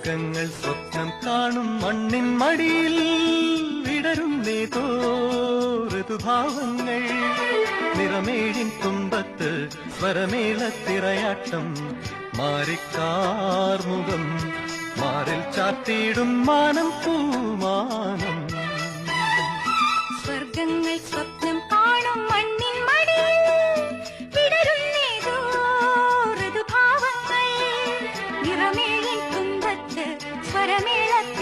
സ്വർഗങ്ങൾ സ്വപ്നം കാണും മണ്ണിൻ മടിയിൽ വിടരുന്നേതോ ഋതുഭാവങ്ങൾ. നിറമേഴിൻ തുമ്പത്ത് സ്വരമേളത്തിറയാട്ടം. മാറിക്കാർമുഖം മാറിൽ ചാത്തിയിടും മാനം പൂമാനം. സ്വർഗങ്ങൾ സ്വപ്നം കാണും മണ്ണിൻ മടിയിൽ വിടരുന്നേതോ ഋതുഭാവങ്ങൾ. നിറമേഴിൻ തുമ്പത്ത് സ്വരമേളത്തിൽ